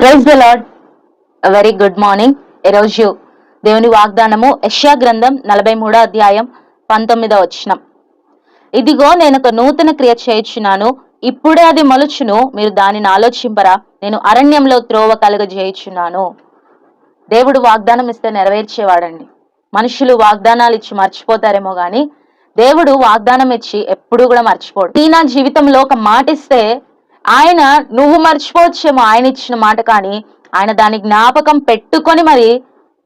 Praise the Lord very good morning ఈరోజు దేవుని వాగ్దానము యష్యా గ్రంథం నలభై మూడో అధ్యాయం పంతొమ్మిదో వచ్చినం ఇదిగో నేను ఒక నూతన క్రియ చేయుచున్నాను. ఇప్పుడే అది మలుచును. మీరు దానిని ఆలోచింపరా. నేను అరణ్యంలో త్రోవ కలుగజేయుచున్నాను దేవుడు వాగ్దానం ఇస్తే నెరవేర్చేవాడండి. మనుషులు వాగ్దానాలు ఇచ్చి మర్చిపోతారేమో గాని దేవుడు వాగ్దానం ఇచ్చి ఎప్పుడు కూడా మర్చిపోడు. ఈ నా జీవితంలో ఒక మాట ఇస్తే ఆయన నువ్వు మర్చిపోవచ్చేమో ఆయన ఇచ్చిన మాట కానీ ఆయన దాని జ్ఞాపకం పెట్టుకొని మరి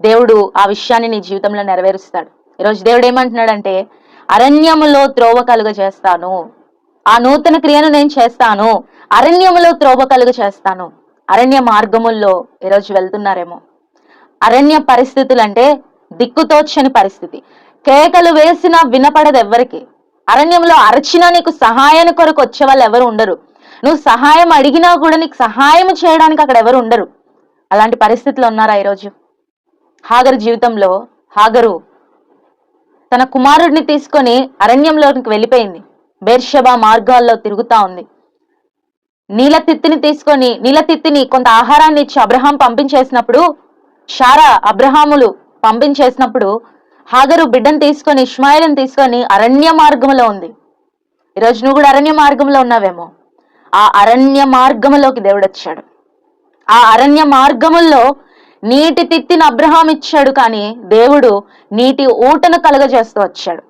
దేవుడు ఆ విషయాన్ని నీ జీవితంలో నెరవేరుస్తాడు. ఈరోజు దేవుడు ఏమంటున్నాడంటే అరణ్యములో త్రోవ కలుగ చేస్తాను. ఆ నూతన క్రియను నేను చేస్తాను. అరణ్యములో త్రోవ కలుగ చేస్తాను. అరణ్య మార్గముల్లో ఈరోజు వెళ్తున్నారేమో. అరణ్య పరిస్థితులు అంటే దిక్కుతోచని పరిస్థితి. కేకలు వేసినా వినపడదు ఎవ్వరికి అరణ్యంలో అరచినా నీకు సహాయాన్ని కొరకు వచ్చే వాళ్ళు ఎవరు ఉండరు. నువ్వు సహాయం అడిగినా కూడా నీకు సహాయం చేయడానికి అక్కడ ఎవరు ఉండరు. అలాంటి పరిస్థితులు ఉన్నారా ఈరోజు? హాగరు జీవితంలో హాగరు తన కుమారుడిని తీసుకొని అరణ్యంలోకి వెళ్ళిపోయింది. బేర్షబా మార్గాల్లో తిరుగుతా ఉంది. నీలతిత్తిని తీసుకొని నీలతిత్తిని కొంత ఆహారాన్ని ఇచ్చి అబ్రహాం పంపించేసినప్పుడు షారా అబ్రహాములు పంపించేసినప్పుడు హాగరు బిడ్డను తీసుకొని ఇస్మాయిల్ని తీసుకొని అరణ్య మార్గంలో ఉంది. ఈరోజు నువ్వు కూడా అరణ్య మార్గంలో ఉన్నావేమో? ఆ అరణ్య మార్గములోకి దేవుడు వచ్చాడు ఆ అరణ్య మార్గముల్లో నీటి తిత్తిన అబ్రహాం ఇచ్చాడు కానీ దేవుడు నీటి ఊటను కలగజేస్తూ వచ్చాడు.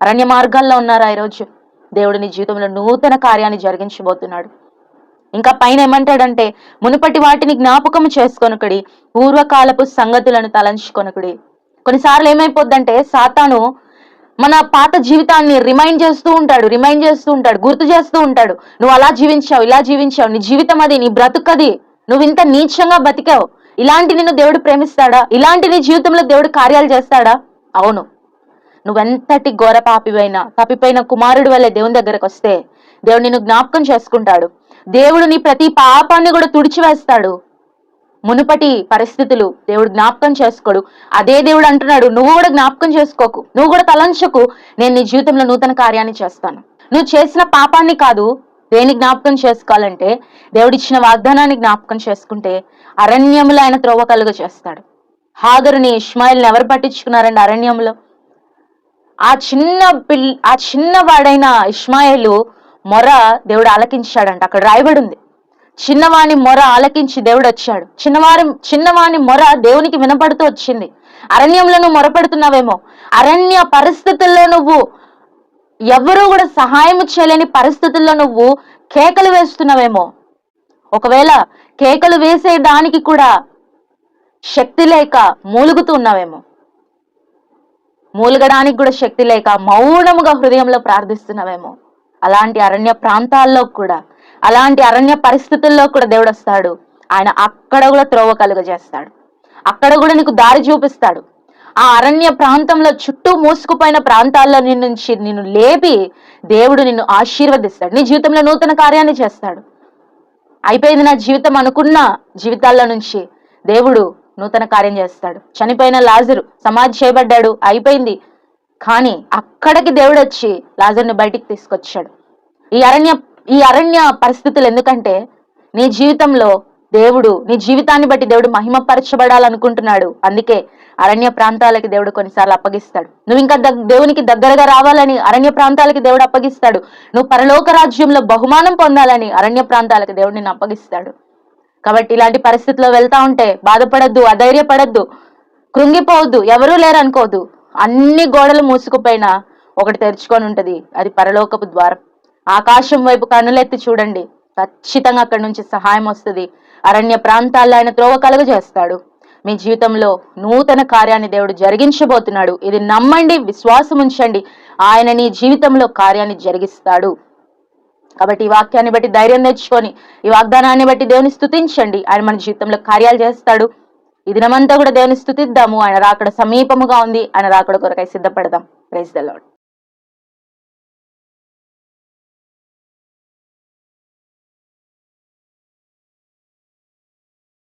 అరణ్య మార్గాల్లో ఉన్నారా ఈరోజు? దేవుడు నీ జీవితంలో నూతన కార్యాన్ని జరిగించబోతున్నాడు. ఇంకా పైన ఏమంటాడంటే మునుపటి వాటిని జ్ఞాపకం చేసుకొనకుడి పూర్వకాలపు సంగతులను తలంచుకొనకుడి. కొన్నిసార్లు ఏమైపోద్దంటే సాతాను మన పాత జీవితాన్ని రిమైండ్ చేస్తూ ఉంటాడు రిమైండ్ చేస్తూ ఉంటాడు గుర్తు చేస్తూ ఉంటాడు. నువ్వు అలా జీవించావు ఇలా జీవించావు నీ జీవితం అది నీ బ్రతుకది. నువ్వు ఇంత నీచంగా బతికావు. ఇలాంటి నిన్ను దేవుడు ప్రేమిస్తాడా? ఇలాంటి నీ జీవితంలో దేవుడు కార్యాలు చేస్తాడా? అవును. నువ్వెంతటి ఘోర పాపివైనా తప్పిపోయిన కుమారుడు వల్లే దేవుని దగ్గరకు వస్తే దేవుడు నిన్ను జ్ఞాపకం చేసుకుంటాడు. దేవుడు నీ ప్రతి పాపాన్ని కూడా తుడిచివేస్తాడు. మునుపటి పరిస్థితులు దేవుడు జ్ఞాపకం చేసుకోడు. అదే దేవుడు అంటున్నాడు నువ్వు కూడా జ్ఞాపకం చేసుకోకు. నువ్వు కూడా తలంచకు. నేను నీ జీవితంలో నూతన కార్యాన్ని చేస్తాను. నువ్వు చేసిన పాపాన్ని కాదు దేని జ్ఞాపకం చేసుకోవాలంటే దేవుడిచ్చిన వాగ్దానాన్ని జ్ఞాపకం చేసుకుంటే అరణ్యములు ఆయన త్రోవ కలుగ చేస్తాడు. హాగరుని ఇస్మాయిల్ని ఎవరు పట్టించుకున్నారండి అరణ్యంలో ఆ చిన్న పిల్ ఆ చిన్నవాడైన ఇస్మాయిలు మొర దేవుడు ఆలకించాడంట. అక్కడ రాయబడి ఉంది. చిన్నవాని మొర ఆలకించి దేవుడు వచ్చాడు చిన్నవారి చిన్నవాని మొర దేవునికి వినపడుతూ వచ్చింది. అరణ్యంలో నువ్వు మొరపెడుతున్నావేమో అరణ్య పరిస్థితుల్లో నువ్వు ఎవరు కూడా సహాయం చేయలేని పరిస్థితుల్లో నువ్వు కేకలు వేస్తున్నావేమో. ఒకవేళ కేకలు వేసే దానికి కూడా శక్తి లేక మూలుగుతూ ఉన్నావేమో. మూలగడానికి కూడా శక్తి లేక మౌనముగా హృదయంలో ప్రార్థిస్తున్నావేమో. అలాంటి అరణ్య ప్రాంతాల్లో కూడా అలాంటి అరణ్య పరిస్థితుల్లో కూడా దేవుడు వస్తాడు. ఆయన అక్కడ కూడా త్రోవ కలుగజేస్తాడు. అక్కడ కూడా నీకు దారి చూపిస్తాడు. ఆ అరణ్య ప్రాంతంలో చుట్టూ మూసుకుపోయిన ప్రాంతాల్లో నుంచి నిన్ను లేపి దేవుడు నిన్ను ఆశీర్వదిస్తాడు. నీ జీవితంలో నూతన కార్యాన్ని చేస్తాడు. అయిపోయింది నా జీవితం అనుకున్న జీవితాల్లో నుంచి దేవుడు నూతన కార్యం చేస్తాడు. చనిపోయిన లాజరు సమాధి చేయబడ్డాడు. అయిపోయింది. కానీ అక్కడికి దేవుడు వచ్చి లాజర్ని బయటికి తీసుకొచ్చాడు. ఈ అరణ్య ఈ అరణ్య పరిస్థితులు ఎందుకంటే నీ జీవితంలో దేవుడు నీ జీవితాన్ని బట్టి దేవుడు మహిమపరచబడాలనుకుంటున్నాడు. అందుకే అరణ్య ప్రాంతాలకి దేవుడు కొన్నిసార్లు అప్పగిస్తాడు. నువ్వు ఇంకా దేవునికి దగ్గరగా రావాలని అరణ్య ప్రాంతాలకి దేవుడు అప్పగిస్తాడు. నువ్వు పరలోక రాజ్యంలో బహుమానం పొందాలని అరణ్య ప్రాంతాలకి దేవుడు నిన్ను అప్పగిస్తాడు. కాబట్టి ఇలాంటి పరిస్థితిలో వెళ్తా ఉంటే బాధపడద్దు అధైర్యపడద్దు కృంగిపోవద్దు ఎవరూ లేరనుకోవద్దు. అన్ని గోడలు మూసుకుపోయినా ఒకటి తెరుచుకొని ఉంటది. అది పరలోకపు ద్వారం. ఆకాశం వైపు కనులెత్తి చూడండి. ఖచ్చితంగా అక్కడి నుంచి సహాయం వస్తుంది. అరణ్య ప్రాంతాల్లో ఆయన త్రోవ కలుగజేస్తాడు మీ జీవితంలో నూతన కార్యాన్ని దేవుడు జరిగించబోతున్నాడు. ఇది నమ్మండి విశ్వాసం ఉంచండి. ఆయన నీ జీవితంలో కార్యాన్ని జరిగిస్తాడు. కాబట్టి ఈ వాక్యాన్ని బట్టి ధైర్యం తెచ్చుకొని ఈ వాగ్దానాన్ని బట్టి దేవుని స్థుతించండి ఆయన మన జీవితంలో కార్యాలు చేస్తాడు. ఈ దినమంతా కూడా దేవుని స్థుతిద్దాము ఆయన రాకడ సమీపముగా ఉంది. ఆయన రాకడ కొరకై సిద్ధపడదాం. Praise the lord